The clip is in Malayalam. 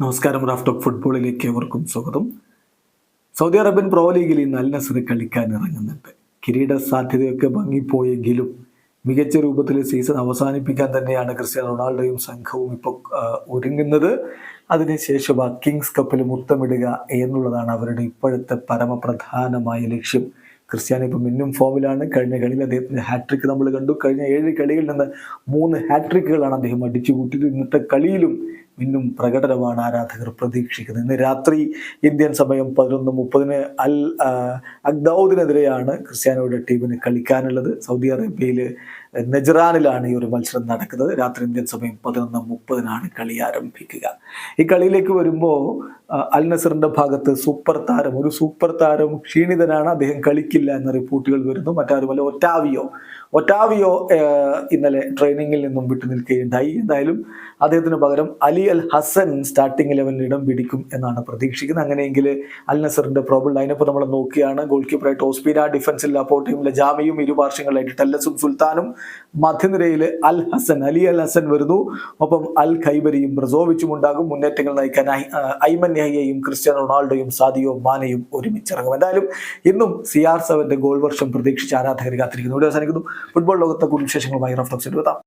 നമസ്കാരം റാഫ് ടോക്ക് ഫുട്ബോളിലേക്ക് ഏവർക്കും സ്വാഗതം. സൗദി അറേബ്യൻ പ്രോ ലീഗിൽ ഇന്ന് അൽ കളിക്കാൻ ഇറങ്ങുന്നുണ്ട്. കിരീട സാധ്യതയൊക്കെ ഭംഗിപ്പോയെങ്കിലും മികച്ച രൂപത്തിൽ സീസൺ അവസാനിപ്പിക്കാൻ തന്നെയാണ് ക്രിസ്ത്യാനോ റൊണാൾഡോയും സംഘവും ഇപ്പോൾ ഒരുങ്ങുന്നത്. അതിനുശേഷം ആ കിങ്സ് കപ്പിൽ മുത്തമിടുക എന്നുള്ളതാണ് അവരുടെ ഇപ്പോഴത്തെ പരമപ്രധാനമായ ലക്ഷ്യം. ക്രിസ്ത്യാനോ ഇപ്പം മിന്നും ഫോമിലാണ്. കഴിഞ്ഞ കളിയിൽ അദ്ദേഹത്തിന്റെ ഹാട്രിക്ക് നമ്മൾ കണ്ടു. കഴിഞ്ഞ ഏഴ് കളികളിൽ നിന്ന് മൂന്ന് ഹാട്രിക്കുകളാണ് അദ്ദേഹം അടിച്ചു കൂട്ടിയത് ഇന്നത്തെ കളിയിലും മിന്നും പ്രകടനമാണ് ആരാധകർ പ്രതീക്ഷിക്കുന്നത്. ഇന്ന് രാത്രി ഇന്ത്യൻ സമയം പതിനൊന്ന് മുപ്പതിന് അൽ അഗ്ദൌദിനെതിരെയാണ് ക്രിസ്ത്യാനോയുടെ ടീമിന് കളിക്കാനുള്ളത്. സൗദി അറേബ്യയിൽ നജറാനിലാണ് ഈ ഒരു മത്സരം നടക്കുന്നത്. രാത്രി ഇന്ത്യൻ സമയം പതിനൊന്ന് മുപ്പതിനാണ് കളി ആരംഭിക്കുക. ഈ കളിയിലേക്ക് വരുമ്പോൾ അൽ നസറിന്റെ ഭാഗത്ത് സൂപ്പർ താരം ഒരു സൂപ്പർ താരം ക്ഷീണിതനാണ്. അദ്ദേഹം കളിക്കില്ല എന്ന റിപ്പോർട്ടുകൾ വരുന്നു. മറ്റാരുമല്ല ഒറ്റാവിയോ. ഒറ്റാവിയോ ഇന്നലെ ട്രെയിനിങ്ങിൽ നിന്നും വിട്ടു നിൽക്കുകയുണ്ടായി എന്തായാലും അദ്ദേഹത്തിന് പകരം അലി അൽ ഹസൻ സ്റ്റാർട്ടിംഗ് ലെവലിൽ ഇടം പിടിക്കും എന്നാണ് പ്രതീക്ഷിക്കുന്നത്. അങ്ങനെയെങ്കിൽ അൽ നസറിന്റെ പ്രോബിൾ ലൈനപ്പ് നമ്മൾ നോക്കിയാണ്. ഗോൾ കീപ്പറായിട്ട് ഓസ്പീന ഡിഫൻസിൽ അപ്പോർട്ടയും ലജാമയും ഇരു വർഷങ്ങളായിട്ട് ടെല്ലസും സുൽത്താനും മധ്യനിരയിൽ അൽ ഹസൻ അലി അൽ ഹസൻ വരുന്നു. ഒപ്പം അൽ ഖൈബരിയും ബ്രസോവിച്ചും ഉണ്ടാകും. മുന്നേറ്റങ്ങൾ നയിക്കാൻ ഐമൻ യഹ്യയും ക്രിസ്ത്യാനോ റൊണാൾഡോയും സാദിയോ മാനയും ഒരുമിച്ചിറങ്ങും. എന്തായാലും ഇന്നും സി ആർ സെവന്റെ ഗോൾ വർഷം പ്രതീക്ഷിച്ച് ആരാധകർ കാത്തിരിക്കുന്നു. ഇവിടെ അവസാനിക്കുന്നു. ഫുട്ബോൾ ലോകത്തെ കൂടുതൽ വിശേഷങ്ങളുമായി റഫ്ലക്സ് എടുത്താം.